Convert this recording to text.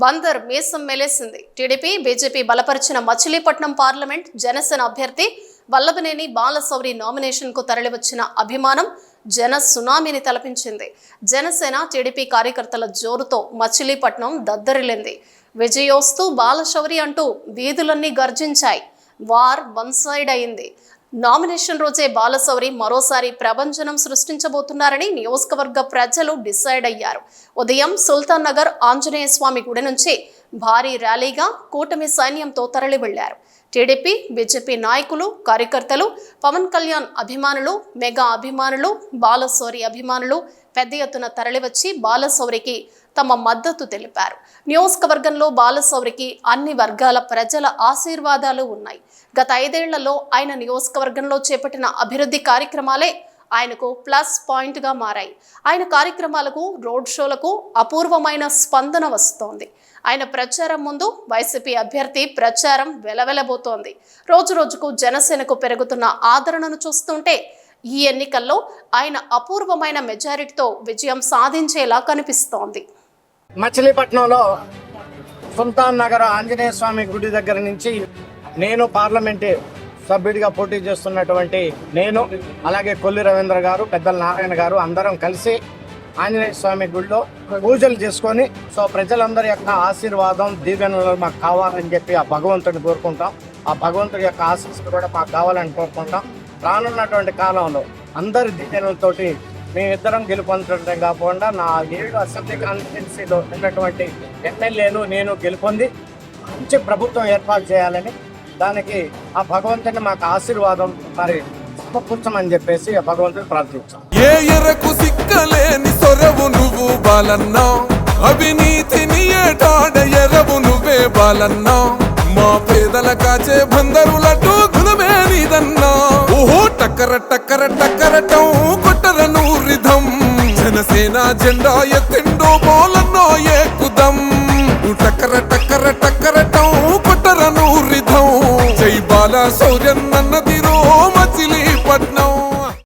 బందర్ మీసం మెలేసింది. TDP BJP బలపరిచిన Machilipatnam parliament Janasena అభ్యర్థి వల్లభనేని బాలశౌరి నామినేషన్కు తరలివచ్చిన అభిమానం జన సునామీని తలపించింది. జనసేన టీడీపీ కార్యకర్తల జోరుతో మచిలీపట్నం దద్దరిల్లింది. విజయోస్తు బాలశౌరి అంటూ వీధులన్నీ గర్జించాయి. వార్ వన్ సైడ్ అయింది. నామినేషన్ రోజే బాలశౌరి మరోసారి ప్రభంజనం సృష్టించబోతున్నారని నియోజకవర్గ ప్రజలు డిసైడ్ అయ్యారు. ఉదయం సుల్తాన్ నగర్ ఆంజనేయ స్వామి గుడి నుంచి భారీ ర్యాలీగా కూటమి సైన్యంతో తరలి వెళ్ళారు టీడీపీ బీజేపీ నాయకులు కార్యకర్తలు పవన్ కళ్యాణ్ అభిమానులు మెగా అభిమానులు బాలశౌరి అభిమానులు పెద్ద ఎత్తున తరలివచ్చి బాలశౌరికి తమ మద్దతు తెలిపారు. నియోజకవర్గంలో బాలశౌరికి అన్ని వర్గాల ప్రజల ఆశీర్వాదాలు ఉన్నాయి. గత ఐదేళ్ళలో ఆయన నియోజకవర్గంలో చేపట్టిన అభివృద్ధి కార్యక్రమాలే ఆయనకు ప్లస్ పాయింట్గా మారాయి. ఆయన కార్యక్రమాలకు రోడ్ షోలకు అపూర్వమైన స్పందన వస్తోంది. ఆయన ప్రచారం ముందు వైసీపీ అభ్యర్థి ప్రచారం వెలవెలబోతోంది. రోజు రోజుకు జనసేనకు పెరుగుతున్న ఆదరణను చూస్తుంటే ఈ ఎన్నికల్లో ఆయన అపూర్వమైన మెజారిటీతో విజయం సాధించేలా కనిపిస్తోంది. మచిలీపట్నంలో సుల్తాన్ నగర్ ఆంజనేయ స్వామి గుడి దగ్గర నుంచి నేను పార్లమెంటే సభ్యుడిగా పోటీ చేస్తున్నటువంటి నేను అలాగే కొల్లి రవీంద్ర గారు పెద్దల నారాయణ గారు అందరం కలిసి ఆంజనేయ స్వామి గుడిలో పూజలు చేసుకొని సో ప్రజలందరి యొక్క ఆశీర్వాదం దీవెనలు మాకు కావాలని చెప్పి ఆ భగవంతుని కోరుకుంటాం. ఆ భగవంతుడి యొక్క ఆశీస్సులు కూడా మాకు కావాలని కోరుకుంటాం. రానున్నటువంటి కాలంలో అందరి దీవెనలతోటి మేమిద్దరం గెలుపొందడం కాకుండా నా ఏడు అసెంబ్లీ కాన్స్టిట్యున్సీలో ఉన్నటువంటి ఎమ్మెల్యేలు నేను గెలుపొంది మంచి ప్రభుత్వం ఏర్పాటు చేయాలని దానికి ఆ భగవంతుని మాకు ఆశీర్వాదం మరి సమకూర్చమని చెప్పేసి ఆ భగవంతుని ప్రార్థించాం. ఏ ఎరకు సిక్కలేని సొరవు నువ్వు బాలన్నా అవినీతిని ఏటాడ ఎరవు నువ్వే బాలన్నా మా పేదల కాచే బందరులట్టు గుణమే నీదన్నా. ఓహో టక్కర టక్కర టక్కరటం కొట్టర నూరిధం జనసేన జెండా ఎత్తిండో బోలన్నో ఏ కుదం టక్కర టక్కర టక్కరటం మన సూర్యన్నది రోమ